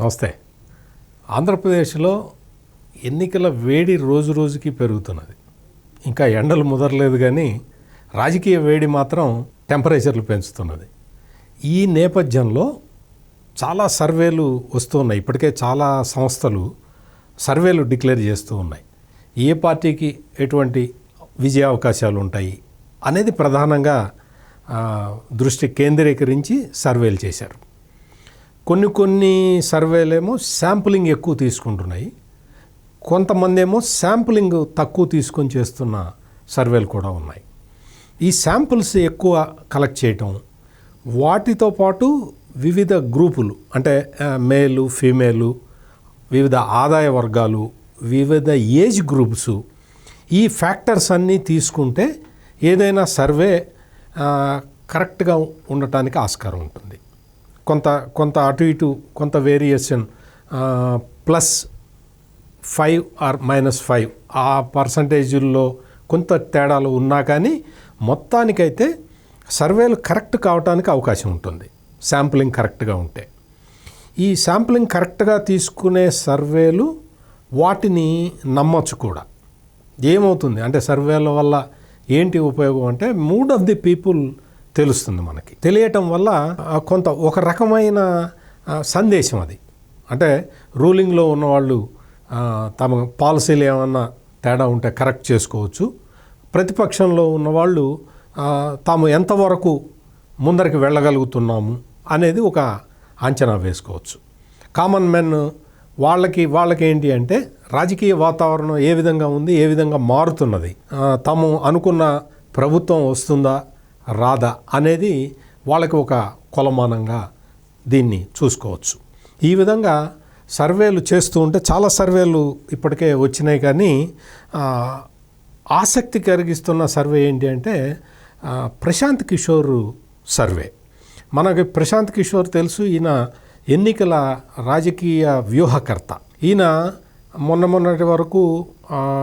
నమస్తే. ఆంధ్రప్రదేశ్లో ఎన్నికల వేడి రోజు రోజుకి పెరుగుతున్నది. ఇంకా ఎండలు ముదరలేదు కానీ రాజకీయ వేడి మాత్రం టెంపరేచర్లు పెంచుతున్నది. ఈ నేపథ్యంలో చాలా సర్వేలు వస్తున్నాయి ఇప్పటికే చాలా సంస్థలు సర్వేలు డిక్లేర్ చేస్తూ ఉన్నాయి. ఏ పార్టీకి ఎటువంటి విజయ అవకాశాలు ఉంటాయి అనేది ప్రధానంగా దృష్టి కేంద్రీకరించి సర్వేలు చేశారు. కొన్ని కొన్ని సర్వేలేమో శాంపులింగ్ ఎక్కువ తీసుకుంటున్నాయి. కొంతమంది ఏమో శాంపులింగ్ తక్కువ తీసుకొని చేస్తున్న సర్వేలు కూడా ఉన్నాయి. ఈ శాంపుల్స్ ఎక్కువ కలెక్ట్ చేయటం వాటితో పాటు వివిధ గ్రూపులు అంటే మేలు ఫీమేలు వివిధ ఆదాయ వర్గాలు వివిధ ఏజ్ గ్రూప్స్ ఈ ఫ్యాక్టర్స్ అన్నీ తీసుకుంటే ఏదైనా సర్వే కరెక్ట్గా ఉండటానికి ఆస్కారం ఉంటుంది. కొంత కొంత అటు ఇటు కొంత variation plus five or minus five ఆ పర్సంటేజీల్లో కొంత తేడాలు ఉన్నా కానీ మొత్తానికైతే సర్వేలు కరెక్ట్ కావడానికి అవకాశం ఉంటుంది. శాంప్లింగ్ కరెక్ట్గా ఉంటే. ఈ శాంప్లింగ్ కరెక్ట్గా తీసుకునే సర్వేలు వాటిని నమ్మొచ్చు కూడా. ఏమవుతుంది? అంటే సర్వేల వల్ల ఏంటి ఉపయోగం అంటే మూడ్ ఆఫ్ ది పీపుల్ తెలుస్తుంది మనకి. తెలియటం వల్ల కొంత ఒక రకమైన సందేశం అది. అంటే రూలింగ్లో ఉన్నవాళ్ళు తమ పాలసీలు ఏమన్నా తేడా ఉంటే కరెక్ట్ చేసుకోవచ్చు. ప్రతిపక్షంలో ఉన్నవాళ్ళు తాము ఎంతవరకు ముందరికి వెళ్ళగలుగుతున్నాము అనేది ఒక అంచనా వేసుకోవచ్చు. కామన్ మెన్ వాళ్ళకి వాళ్ళకి ఏంటి అంటే రాజకీయ వాతావరణం ఏ విధంగా ఉంది ఏ విధంగా మారుతున్నది? తాము అనుకున్న ప్రభుత్వం వస్తుందా? రాదా అనేది వాళ్ళకి ఒక కొలమానంగా దీన్ని చూసుకోవచ్చు. ఈ విధంగా సర్వేలు చేస్తూ ఉంటే చాలా సర్వేలు ఇప్పటికే వచ్చినాయి కానీ ఆసక్తి కలిగిస్తున్న సర్వే ఏంటి అంటే ప్రశాంత్ కిషోర్ సర్వే. మనకి ప్రశాంత్ కిషోర్ తెలుసు ఈయన ఎన్నికల రాజకీయ వ్యూహకర్త. ఈయన మొన్న మొన్నటి వరకు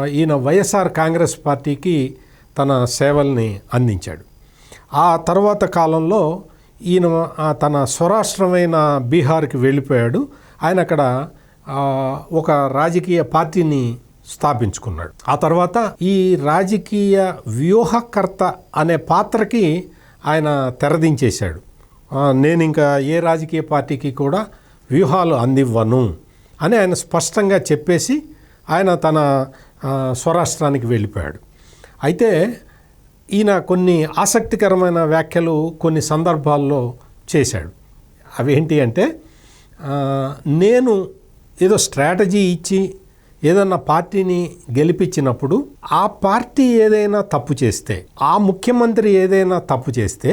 ఈయన వైఎస్ఆర్ కాంగ్రెస్ పార్టీకి తన సేవల్ని అందించాడు. ఆ తర్వాత కాలంలో ఈయన తన స్వరాష్ట్రమైన బీహార్కి వెళ్ళిపోయాడు. ఆయన అక్కడ ఒక రాజకీయ పార్టీని స్థాపించుకున్నాడు. ఆ తర్వాత ఈ రాజకీయ వ్యూహకర్త అనే పాత్రకి ఆయన తెరదించేశాడు. నేను ఇంకా ఏ రాజకీయ పార్టీకి కూడా వ్యూహాలు అందివ్వను అని ఆయన స్పష్టంగా చెప్పేసి ఆయన తన స్వరాష్ట్రానికి వెళ్ళిపోయాడు. అయితే ఈయన కొన్ని ఆసక్తికరమైన వ్యాఖ్యలు కొన్ని సందర్భాల్లో చేశాడు. అవేంటి అంటే నేను ఏదో స్ట్రాటజీ ఇచ్చి ఏదన్నా పార్టీని గెలిపించినప్పుడు ఆ పార్టీ ఏదైనా తప్పు చేస్తే ఆ ముఖ్యమంత్రి ఏదైనా తప్పు చేస్తే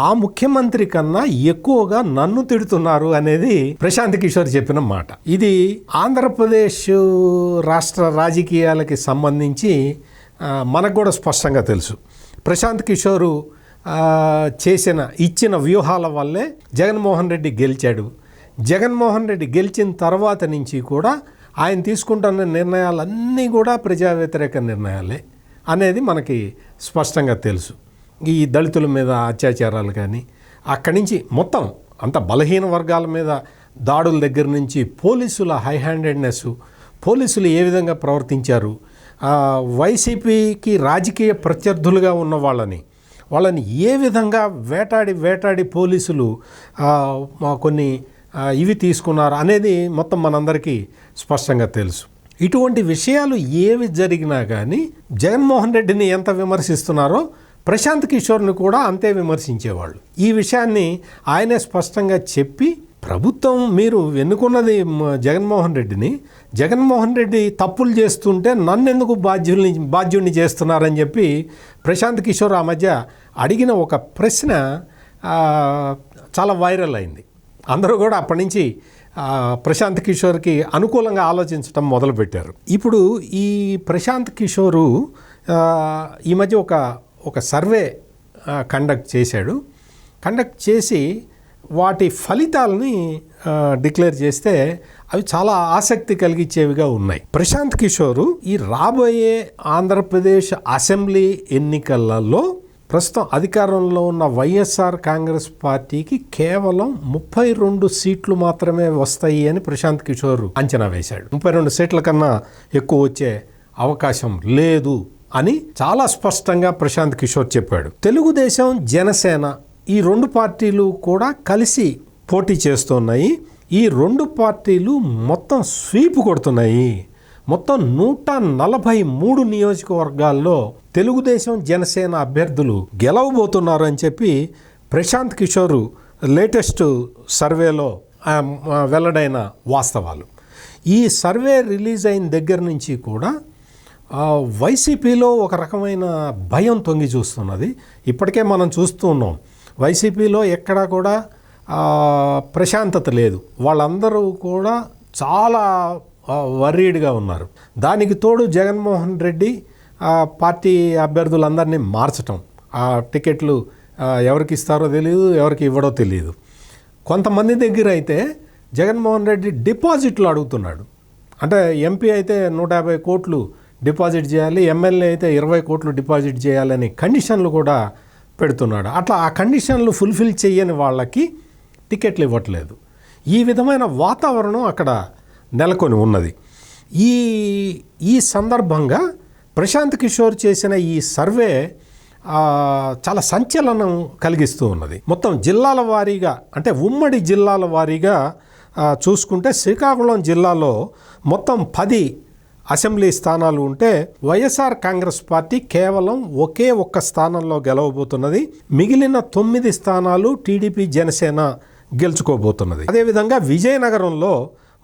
ఆ ముఖ్యమంత్రి కన్నా ఎక్కువగా నన్ను తిడుతున్నారు అనేది ప్రశాంత్ కిషోర్ చెప్పిన మాట. ఇది ఆంధ్రప్రదేశ్ రాష్ట్ర రాజకీయాలకి సంబంధించి మనకు కూడా స్పష్టంగా తెలుసు. ప్రశాంత్ కిషోరు చేసిన ఇచ్చిన వ్యూహాల వల్లే జగన్మోహన్ రెడ్డి గెలిచాడు. జగన్మోహన్ రెడ్డి గెలిచిన తర్వాత నుంచి కూడా ఆయన తీసుకుంటున్న నిర్ణయాలన్నీ కూడా ప్రజా వ్యతిరేక నిర్ణయాలే అనేది మనకి స్పష్టంగా తెలుసు. ఈ దళితుల మీద అత్యాచారాలు కానీ అక్కడి నుంచి మొత్తం అంత బలహీన వర్గాల మీద దాడుల దగ్గర నుంచి పోలీసుల హై హ్యాండెడ్నెస్ పోలీసులు ఏ విధంగా ప్రవర్తించారు వైసీపీకి రాజకీయ ప్రత్యర్థులుగా ఉన్న వాళ్ళని వాళ్ళని ఏ విధంగా వేటాడి వేటాడి పోలీసులు మా కొన్ని ఇవి తీసుకున్నారు అనేది మొత్తం మనందరికీ స్పష్టంగా తెలుసు. ఇటువంటి విషయాలు ఏవి జరిగినా కానీ జగన్మోహన్ రెడ్డిని ఎంత విమర్శిస్తున్నారో ప్రశాంత్ కిషోర్ని కూడా అంతే విమర్శించేవాళ్ళు. ఈ విషయాన్ని ఆయనే స్పష్టంగా చెప్పి ప్రభుత్వం మీరు ఎన్నుకున్నది జగన్మోహన్ రెడ్డిని. జగన్మోహన్ రెడ్డి తప్పులు చేస్తుంటే నన్ను ఎందుకు బాధ్యుల్ని బాధ్యుడిని చేస్తున్నారని చెప్పి ప్రశాంత్ కిషోర్ ఆ మధ్య అడిగిన ఒక ప్రశ్న చాలా వైరల్ అయింది. అందరూ కూడా అప్పటి నుంచి ప్రశాంత్ కిషోర్కి అనుకూలంగా ఆలోచించడం మొదలుపెట్టారు. ఇప్పుడు ఈ ప్రశాంత్ కిషోరు ఈ మధ్య ఒక ఒక సర్వే కండక్ట్ చేశాడు. కండక్ట్ చేసి వాటి ఫలితాలని డిక్లేర్ చేస్తే అవి చాలా ఆసక్తి కలిగించేవిగా ఉన్నాయి. ప్రశాంత్ కిషోరు ఈ రాబోయే ఆంధ్రప్రదేశ్ అసెంబ్లీ ఎన్నికలలో ప్రస్తుతం అధికారంలో ఉన్న వైఎస్ఆర్ కాంగ్రెస్ పార్టీకి కేవలం ముప్పై రెండు సీట్లు మాత్రమే వస్తాయి అని ప్రశాంత్ కిషోర్ అంచనా వేశాడు. ముప్పై రెండు సీట్ల కన్నా ఎక్కువ వచ్చే అవకాశం లేదు అని చాలా స్పష్టంగా ప్రశాంత్ కిషోర్ చెప్పాడు. తెలుగుదేశం జనసేన ఈ రెండు పార్టీలు కూడా కలిసి పోటీ చేస్తున్నాయి. ఈ రెండు పార్టీలు మొత్తం స్వీప్ కొడుతున్నాయి. మొత్తం నూట నలభై మూడు నియోజకవర్గాల్లో తెలుగుదేశం జనసేన అభ్యర్థులు గెలవబోతున్నారు అని చెప్పి ప్రశాంత్ కిషోర్ లేటెస్ట్ సర్వేలో వెల్లడైన వాస్తవాలు. ఈ సర్వే రిలీజ్ అయిన దగ్గర నుంచి కూడా వైసీపీలో ఒక రకమైన భయం తొంగి చూస్తున్నది. ఇప్పటికే మనం చూస్తున్నాం వైసీపీలో ఎక్కడా కూడా ప్రశాంతత లేదు. వాళ్ళందరూ కూడా చాలా వర్రీడ్గా ఉన్నారు. దానికి తోడు జగన్మోహన్ రెడ్డి పార్టీ అభ్యర్థులందరినీ మార్చటం. ఆ టికెట్లు ఎవరికి ఇస్తారో తెలియదు ఎవరికి ఇవ్వడో తెలియదు కొంతమంది దగ్గర అయితే జగన్మోహన్ రెడ్డి డిపాజిట్లు అడుగుతున్నాడు. అంటే ఎంపీ అయితే నూట యాభై కోట్లు డిపాజిట్ చేయాలి ఎమ్మెల్యే అయితే ఇరవై కోట్లు డిపాజిట్ చేయాలని కండిషన్లు కూడా పెడుతున్నాడు. అట్లా ఆ కండిషన్లు ఫుల్ఫిల్ చేయని వాళ్ళకి టికెట్లు ఇవ్వట్లేదు. ఈ విధమైన వాతావరణం అక్కడ నెలకొని ఉన్నది. ఈ ఈ సందర్భంగా ప్రశాంత్ కిషోర్ చేసిన ఈ సర్వే చాలా సంచలనం కలిగిస్తూ ఉన్నది. మొత్తం జిల్లాల వారీగా అంటే ఉమ్మడి జిల్లాల వారీగా చూసుకుంటే శ్రీకాకుళం జిల్లాలో మొత్తం పది అసెంబ్లీ స్థానాలు ఉంటే వైఎస్ఆర్ కాంగ్రెస్ పార్టీ కేవలం ఒకే ఒక్క స్థానంలో గెలవబోతున్నది. మిగిలిన తొమ్మిది స్థానాలు టీడీపీ జనసేన గెలుచుకోబోతున్నది. అదేవిధంగా విజయనగరంలో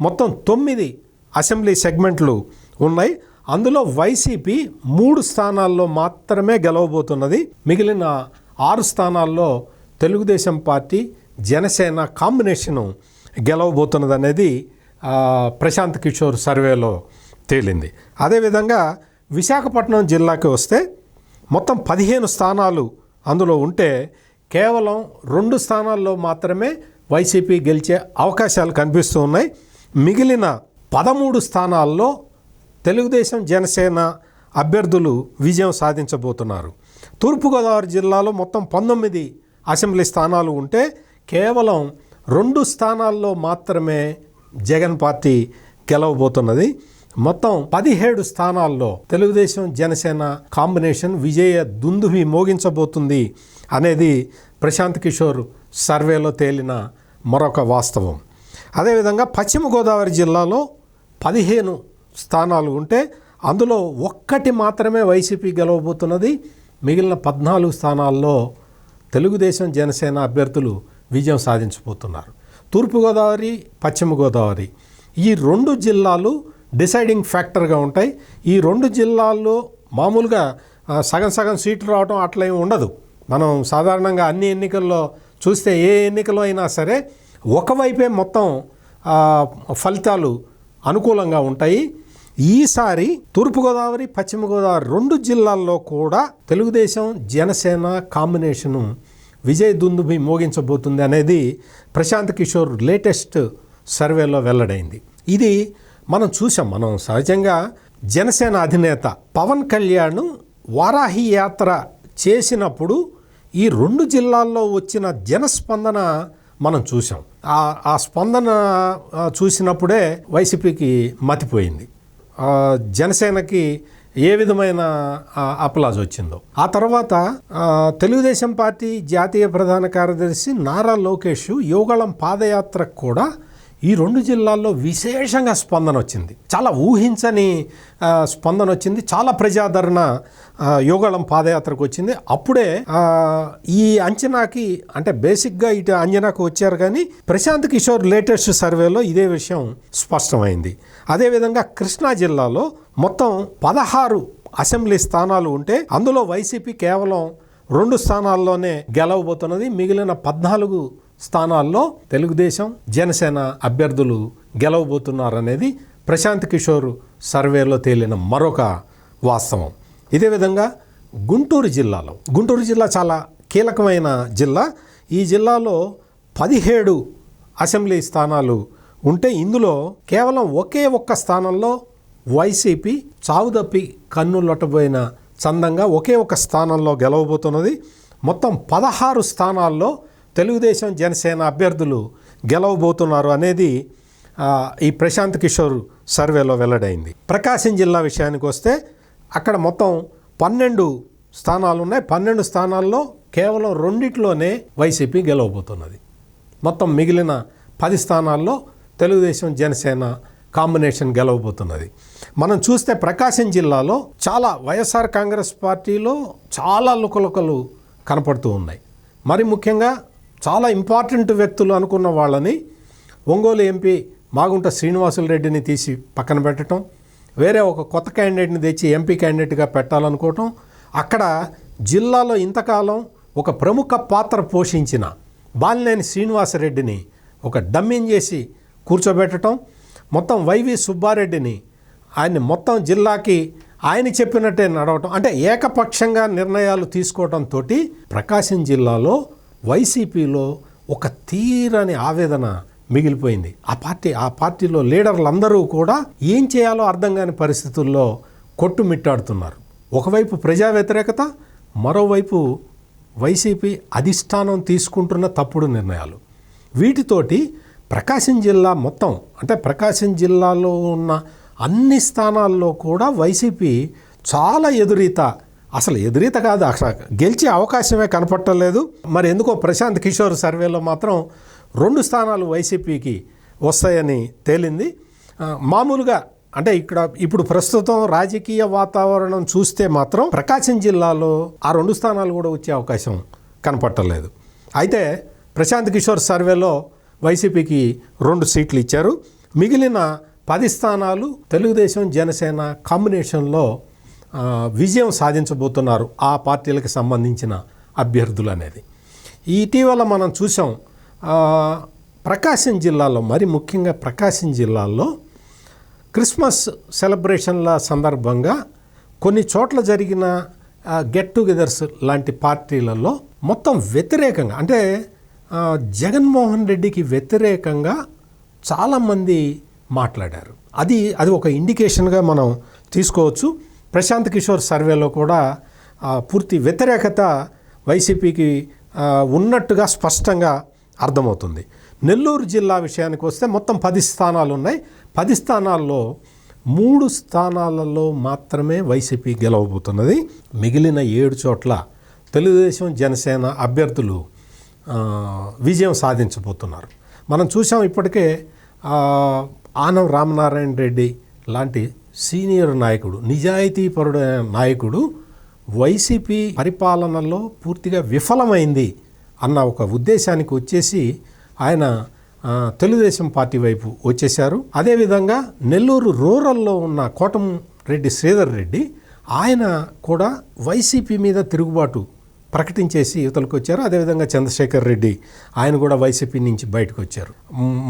మొత్తం తొమ్మిది అసెంబ్లీ సెగ్మెంట్లు ఉన్నాయి. అందులో వైసీపీ మూడు స్థానాల్లో మాత్రమే గెలవబోతున్నది. మిగిలిన ఆరు స్థానాల్లో తెలుగుదేశం పార్టీ జనసేన కాంబినేషను గెలవబోతున్నది అనేది ప్రశాంత్ కిషోర్ సర్వేలో తేలింది. అదేవిధంగా విశాఖపట్నం జిల్లాకి వస్తే మొత్తం పదిహేను స్థానాలు అందులో ఉంటే కేవలం రెండు స్థానాల్లో మాత్రమే వైసీపీ గెలిచే అవకాశాలు కనిపిస్తూ ఉన్నాయి. మిగిలిన పదమూడు స్థానాల్లో తెలుగుదేశం జనసేన అభ్యర్థులు విజయం సాధించబోతున్నారు. తూర్పుగోదావరి జిల్లాలో మొత్తం పంతొమ్మిది అసెంబ్లీ స్థానాలు ఉంటే కేవలం రెండు స్థానాల్లో మాత్రమే జగన్ పార్టీ గెలవబోతున్నది. మొత్తం పదిహేడు స్థానాల్లో తెలుగుదేశం జనసేన కాంబినేషన్ విజయ దుందుభి మోగించబోతుంది అనేది ప్రశాంత్ కిషోర్ సర్వేలో తేలిన మరొక వాస్తవం. అదేవిధంగా పశ్చిమ గోదావరి జిల్లాలో పదిహేను స్థానాలు ఉంటే అందులో ఒక్కటి మాత్రమే వైసీపీ గెలవబోతున్నది. మిగిలిన పద్నాలుగు స్థానాల్లో తెలుగుదేశం జనసేన అభ్యర్థులు విజయం సాధించబోతున్నారు. తూర్పుగోదావరి పశ్చిమ గోదావరి ఈ రెండు జిల్లాలు డిసైడింగ్ ఫ్యాక్టర్గా ఉంటాయి. ఈ రెండు జిల్లాల్లో మామూలుగా సగం సగం సీట్లు రావడం అట్లా ఏమి ఉండదు. మనం సాధారణంగా అన్ని ఎన్నికల్లో చూస్తే ఏ ఎన్నికలో అయినా సరే ఒకవైపే మొత్తం ఫలితాలు అనుకూలంగా ఉంటాయి. ఈసారి తూర్పుగోదావరి పశ్చిమ గోదావరి రెండు జిల్లాల్లో కూడా తెలుగుదేశం జనసేన కాంబినేషను విజయ్ దుందుభి మోగించబోతుంది అనేది ప్రశాంత్ కిషోర్ లేటెస్ట్ సర్వేలో వెల్లడైంది. ఇది మనం చూసాం మనం సహజంగా జనసేన అధినేత పవన్ కళ్యాణ్ వారాహి యాత్ర చేసినప్పుడు ఈ రెండు జిల్లాల్లో వచ్చిన జనస్పందన మనం చూసాం ఆ ఆ స్పందన చూసినప్పుడే వైసీపీకి మతిపోయింది. జనసేనకి ఏ విధమైన అప్లాజ్ వచ్చిందో. ఆ తర్వాత తెలుగుదేశం పార్టీ జాతీయ ప్రధాన కార్యదర్శి నారా లోకేష్ యోగళం పాదయాత్రకు కూడా ఈ రెండు జిల్లాల్లో విశేషంగా స్పందన వచ్చింది. చాలా ఊహించని స్పందన వచ్చింది. చాలా ప్రజాదరణ యోగాళం పాదయాత్రకు వచ్చింది. అప్పుడే ఈ అంచనాకి అంటే బేసిక్గా ఇటు అంచనాకు వచ్చారు కానీ ప్రశాంత్ కిషోర్ లేటెస్ట్ సర్వేలో ఇదే విషయం స్పష్టమైంది. అదేవిధంగా కృష్ణా జిల్లాలో మొత్తం పదహారు అసెంబ్లీ స్థానాలు ఉంటే అందులో వైసీపీ కేవలం రెండు స్థానాల్లోనే గెలవబోతున్నది. మిగిలిన పద్నాలుగు స్థానాల్లో తెలుగుదేశం జనసేన అభ్యర్థులు గెలవబోతున్నారనేది ప్రశాంత్ కిషోర్ సర్వేలో తేలిన మరొక వాస్తవం. ఇదే విధంగా గుంటూరు జిల్లాలో గుంటూరు జిల్లా చాలా కీలకమైన జిల్లా. ఈ జిల్లాలో పదిహేడు అసెంబ్లీ స్థానాలు ఉంటే ఇందులో కేవలం ఒకే ఒక్క స్థానంలో వైసీపీ చావుదప్పి కన్నులొట్టబోయిన చందంగా ఒకే ఒక స్థానంలో గెలవబోతున్నది. మొత్తం పదహారు స్థానాల్లో తెలుగుదేశం జనసేన అభ్యర్థులు గెలవబోతున్నారు అనేది ఈ ప్రశాంత్ కిషోర్ సర్వేలో వెల్లడైంది. ప్రకాశం జిల్లా విషయానికి వస్తే అక్కడ మొత్తం పన్నెండు స్థానాలు ఉన్నాయి పన్నెండు స్థానాల్లో కేవలం రెండిట్లోనే వైసీపీ గెలవబోతున్నది. మొత్తం మిగిలిన పది స్థానాల్లో తెలుగుదేశం జనసేన కాంబినేషన్ గెలవబోతున్నది. మనం చూస్తే ప్రకాశం జిల్లాలో చాలా వైఎస్ఆర్ కాంగ్రెస్ పార్టీలో చాలా లుకలుకలు కనపడుతూ ఉన్నాయి. మరి ముఖ్యంగా చాలా ఇంపార్టెంట్ వ్యక్తులు అనుకున్న వాళ్ళని ఒంగోలు ఎంపీ మాగుంట శ్రీనివాసులు రెడ్డిని తీసి పక్కన పెట్టడం వేరే ఒక కొత్త క్యాండిడేట్ని తెచ్చి ఎంపీ క్యాండిడేట్గా పెట్టాలనుకోవటం అక్కడ జిల్లాలో ఇంతకాలం ఒక ప్రముఖ పాత్ర పోషించిన బాలినేని శ్రీనివాసరెడ్డిని ఒక డమ్మింగ్ చేసి కూర్చోబెట్టడం మొత్తం వైవి సుబ్బారెడ్డిని ఆయన్ని మొత్తం జిల్లాకి ఆయన చెప్పినట్టే నడవటం అంటే ఏకపక్షంగా నిర్ణయాలు తీసుకోవడంతో ప్రకాశం జిల్లాలో వైసీపీలో ఒక తీరని ఆవేదన మిగిలిపోయింది. ఆ పార్టీ ఆ పార్టీలో లీడర్లందరూ కూడా ఏం చేయాలో అర్థం కాని పరిస్థితుల్లో కొట్టుమిట్టాడుతున్నారు. ఒకవైపు ప్రజా వ్యతిరేకత మరోవైపు వైసీపీ అధిష్టానం తీసుకుంటున్న తప్పుడు నిర్ణయాలు. వీటితోటి ప్రకాశం జిల్లా మొత్తం అంటే ప్రకాశం జిల్లాలో ఉన్న అన్ని స్థానాల్లో కూడా వైసీపీ చాలా ఎదురీత అసలు ఎదురీత కాదు. అసలు గెలిచే అవకాశమే కనపట్టలేదు మరి ఎందుకో ప్రశాంత్ కిషోర్ సర్వేలో మాత్రం రెండు స్థానాలు వైసీపీకి వస్తాయని తేలింది. మామూలుగా అంటే ఇక్కడ ఇప్పుడు ప్రస్తుతం రాజకీయ వాతావరణం చూస్తే మాత్రం ప్రకాశం జిల్లాలో ఆ రెండు స్థానాలు కూడా వచ్చే అవకాశం కనపట్టలేదు అయితే ప్రశాంత్ కిషోర్ సర్వేలో వైసీపీకి రెండు సీట్లు ఇచ్చారు. మిగిలిన పది స్థానాలు తెలుగుదేశం జనసేన కాంబినేషన్లో విజయం సాధించబోతున్నారు ఆ పార్టీలకు సంబంధించిన అభ్యర్థులు అనేది. ఇటీవల మనం చూసాం ప్రకాశం జిల్లాలో మరి ముఖ్యంగా ప్రకాశం జిల్లాలో క్రిస్మస్ సెలబ్రేషన్ల సందర్భంగా కొన్ని చోట్ల జరిగిన గెట్ టుగెదర్స్ లాంటి పార్టీలలో మొత్తం వ్యతిరేకంగా అంటే జగన్మోహన్ రెడ్డికి వ్యతిరేకంగా చాలామంది మాట్లాడారు. అది అది ఒక ఇండికేషన్గా మనం తీసుకోవచ్చు. ప్రశాంత్ కిషోర్ సర్వేలో కూడా పూర్తి వ్యతిరేకత వైసీపీకి ఉన్నట్టుగా స్పష్టంగా అర్థమవుతుంది. నెల్లూరు జిల్లా విషయానికి వస్తే మొత్తం పది స్థానాలు ఉన్నాయి. పది స్థానాల్లో మూడు స్థానాలలో మాత్రమే వైసీపీ గెలవబోతున్నది. మిగిలిన ఏడు చోట్ల తెలుగుదేశం జనసేన అభ్యర్థులు విజయం సాధించబోతున్నారు. మనం చూసాం ఇప్పటికే ఆనం రామనారాయణ రెడ్డి లాంటి సీనియర్ నాయకుడు నిజాయితీపరుడైన నాయకుడు వైసీపీ పరిపాలనలో పూర్తిగా విఫలమైంది అన్న ఒక ఉద్దేశానికి వచ్చేసి ఆయన తెలుగుదేశం పార్టీ వైపు వచ్చేశారు. అదేవిధంగా నెల్లూరు రూరల్లో ఉన్న కోటం రెడ్డి శ్రీధర్ రెడ్డి ఆయన కూడా వైసీపీ మీద తిరుగుబాటు ప్రకటించేసి యువతలకు వచ్చారు. అదేవిధంగా చంద్రశేఖర్ రెడ్డి ఆయన కూడా వైసీపీ నుంచి బయటకు వచ్చారు.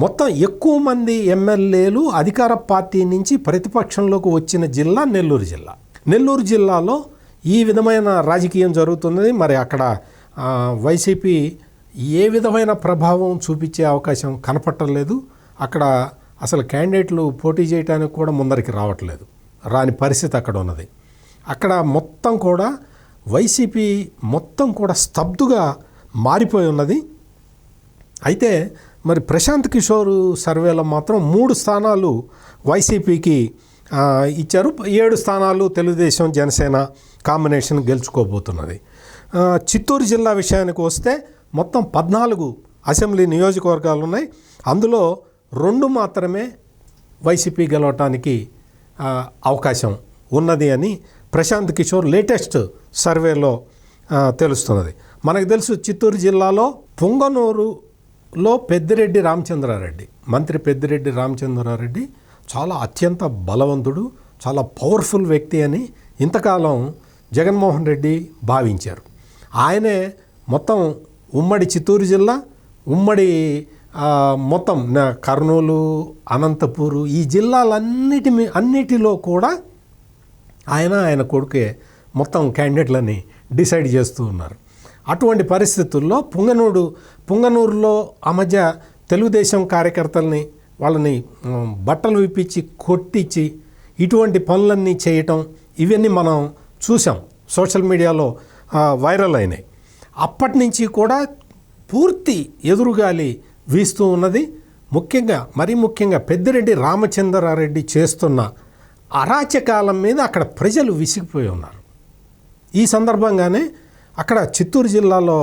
మొత్తం ఎక్కువ మంది ఎమ్మెల్యేలు అధికార పార్టీ నుంచి ప్రతిపక్షంలోకి వచ్చిన జిల్లా నెల్లూరు జిల్లా. నెల్లూరు జిల్లాలో ఈ విధమైన రాజకీయం జరుగుతున్నది. మరి అక్కడ వైసీపీ ఏ విధమైన ప్రభావం చూపించే అవకాశం కనపట్టలేదు. అక్కడ అసలు క్యాండిడేట్లు పోటీ చేయడానికి కూడా ముందరికి రావట్లేదు. రాని పరిస్థితి అక్కడ ఉన్నది. అక్కడ మొత్తం కూడా వైసీపీ మొత్తం కూడా స్తబ్దుగా మారిపోయి ఉన్నది. అయితే మరి ప్రశాంత్ కిషోర్ సర్వేలో మాత్రం మూడు స్థానాలు వైసీపీకి ఇచ్చారు. ఏడు స్థానాలు తెలుగుదేశం జనసేన కాంబినేషన్ గెలుచుకోబోతున్నది. చిత్తూరు జిల్లా విషయానికి వస్తే మొత్తం పద్నాలుగు అసెంబ్లీ నియోజకవర్గాలు ఉన్నాయి. అందులో రెండు మాత్రమే వైసీపీ గెలవటానికి అవకాశం ఉన్నది అని ప్రశాంత్ కిషోర్ లేటెస్ట్ సర్వేలో తెలుస్తున్నది. మనకు తెలుసు చిత్తూరు జిల్లాలో పొంగనూరులో పెద్దిరెడ్డి రామచంద్రారెడ్డి. మంత్రి పెద్దిరెడ్డి రామచంద్రారెడ్డి చాలా అత్యంత బలవంతుడు చాలా పవర్ఫుల్ వ్యక్తి అని ఇంతకాలం జగన్మోహన్ రెడ్డి భావించారు. ఆయనే మొత్తం ఉమ్మడి చిత్తూరు జిల్లా ఉమ్మడి మొత్తం నా కర్నూలు అనంతపూరు ఈ జిల్లాలన్నిటి మీ- అన్నిటిలో కూడా ఆయన ఆయన కొడుకే మొత్తం క్యాండిడేట్లని డిసైడ్ చేస్తూ ఉన్నారు. అటువంటి పరిస్థితుల్లో పుంగనూరు పుంగనూరులో ఆ మధ్య తెలుగుదేశం కార్యకర్తల్ని వాళ్ళని బట్టలు విప్పించి కొట్టించి ఇటువంటి పనులన్నీ చేయటం ఇవన్నీ మనం చూసాం సోషల్ మీడియాలో వైరల్ అయినాయి. అప్పటి నుంచి కూడా పూర్తి ఎదురుగాలి వీస్తూ ఉన్నది. ముఖ్యంగా మరీ ముఖ్యంగా పెద్దిరెడ్డి రామచంద్రారెడ్డి చేస్తున్న అరాచకాలం మీద అక్కడ ప్రజలు విసిగిపోయి ఉన్నారు. ఈ సందర్భంగానే అక్కడ చిత్తూరు జిల్లాలో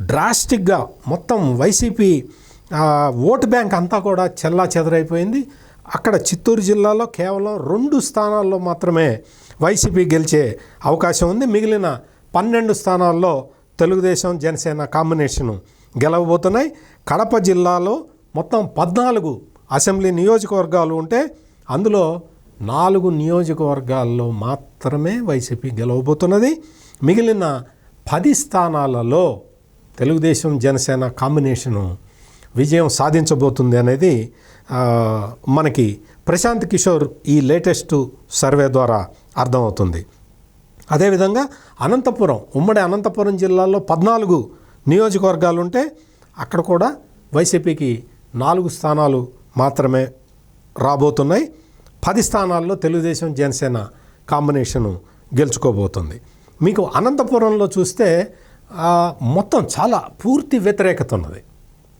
డ్రాస్టిక్గా మొత్తం వైసీపీ ఓటు బ్యాంక్ అంతా కూడా చెల్లా చెదరైపోయింది. అక్కడ చిత్తూరు జిల్లాలో కేవలం రెండు స్థానాల్లో మాత్రమే వైసీపీ గెలిచే అవకాశం ఉంది. మిగిలిన పన్నెండు స్థానాల్లో తెలుగుదేశం జనసేన కాంబినేషను గెలవబోతున్నాయి. కడప జిల్లాలో మొత్తం పద్నాలుగు అసెంబ్లీ నియోజకవర్గాలు ఉంటే అందులో నాలుగు నియోజకవర్గాల్లో మాత్రమే వైసీపీ గెలవబోతున్నది. మిగిలిన పది స్థానాలలో తెలుగుదేశం జనసేన కాంబినేషను విజయం సాధించబోతుంది అనేది మనకి ప్రశాంత్ కిషోర్ ఈ లేటెస్ట్ సర్వే ద్వారా అర్థమవుతుంది. అదేవిధంగా అనంతపురం ఉమ్మడి అనంతపురం జిల్లాలో పద్నాలుగు నియోజకవర్గాలు ఉంటే అక్కడ కూడా వైసీపీకి నాలుగు స్థానాలు మాత్రమే రాబోతున్నాయి. పది స్థానాల్లో తెలుగుదేశం జనసేన కాంబినేషను గెలుచుకోబోతుంది. మీకు అనంతపురంలో చూస్తే మొత్తం చాలా పూర్తి వ్యతిరేకత ఉన్నది.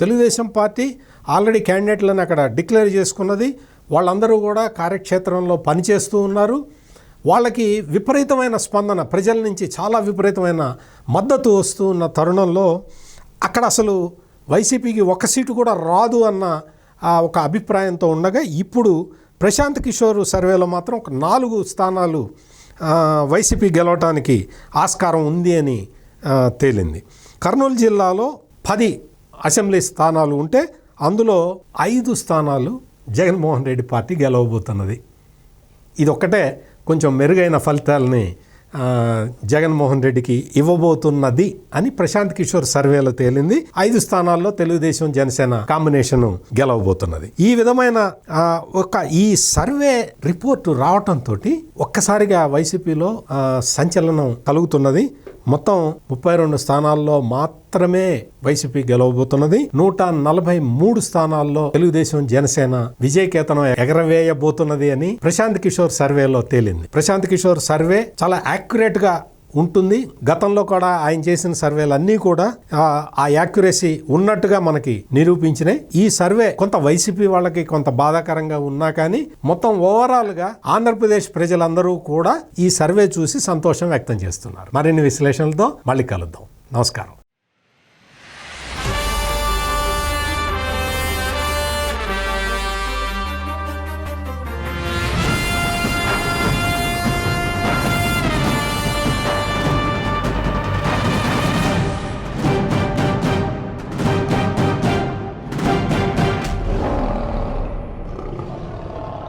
తెలుగుదేశం పార్టీ ఆల్రెడీ క్యాండిడేట్లను అక్కడ డిక్లేర్ చేసుకున్నది. వాళ్ళందరూ కూడా కార్యక్షేత్రంలో పనిచేస్తూ ఉన్నారు. వాళ్ళకి విపరీతమైన స్పందన ప్రజల నుంచి చాలా విపరీతమైన మద్దతు వస్తూ ఉన్న తరుణంలో అక్కడ అసలు వైసీపీకి ఒక సీటు కూడా రాదు అన్న ఒక అభిప్రాయంతో ఉండగా ఇప్పుడు ప్రశాంత్ కిషోర్ సర్వేలో మాత్రం ఒక నాలుగు స్థానాలు వైసీపీ గెలవటానికి ఆస్కారం ఉంది అని తేలింది. కర్నూలు జిల్లాలో పది అసెంబ్లీ స్థానాలు ఉంటే అందులో ఐదు స్థానాలు జగన్మోహన్ రెడ్డి పార్టీ గెలవబోతున్నది. ఇది ఒక్కటే కొంచెం మెరుగైన ఫలితాలని జగన్మోహన్ రెడ్డికి ఇవ్వబోతున్నది అని ప్రశాంత్ కిషోర్ సర్వేలో తేలింది. ఐదు స్థానాల్లో తెలుగుదేశం జనసేన కాంబినేషన్ గెలవబోతున్నది. ఈ విధమైన ఒక ఈ సర్వే రిపోర్టు రావటంతో ఒక్కసారిగా వైసీపీలో సంచలనం కలుగుతున్నది. మొత్తం ముప్పై రెండు స్థానాల్లో మాత్రమే వైసీపీ గెలవబోతున్నది. నూట నలభై మూడు స్థానాల్లో తెలుగుదేశం జనసేన విజయకేతనం ఎగరవేయబోతున్నది అని ప్రశాంత్ కిషోర్ సర్వేలో తేలింది. ప్రశాంత్ కిషోర్ సర్వే చాలా యాక్యురేట్గా ఉంటుంది. గతంలో కూడా ఆయన చేసిన సర్వేలు అన్నీ కూడా ఆ, యాక్యురసీ ఉన్నట్టుగా మనకి నిరూపించినాయి. ఈ సర్వే కొంత వైసీపీ వాళ్ళకి కొంత బాధాకరంగా ఉన్నా కానీ మొత్తం ఓవరాల్గా ఆంధ్రప్రదేశ్ ప్రజలందరూ కూడా ఈ సర్వే చూసి సంతోషం వ్యక్తం చేస్తున్నారు. మరిన్ని విశ్లేషణలతో మళ్ళీ కలుద్దాం. నమస్కారం.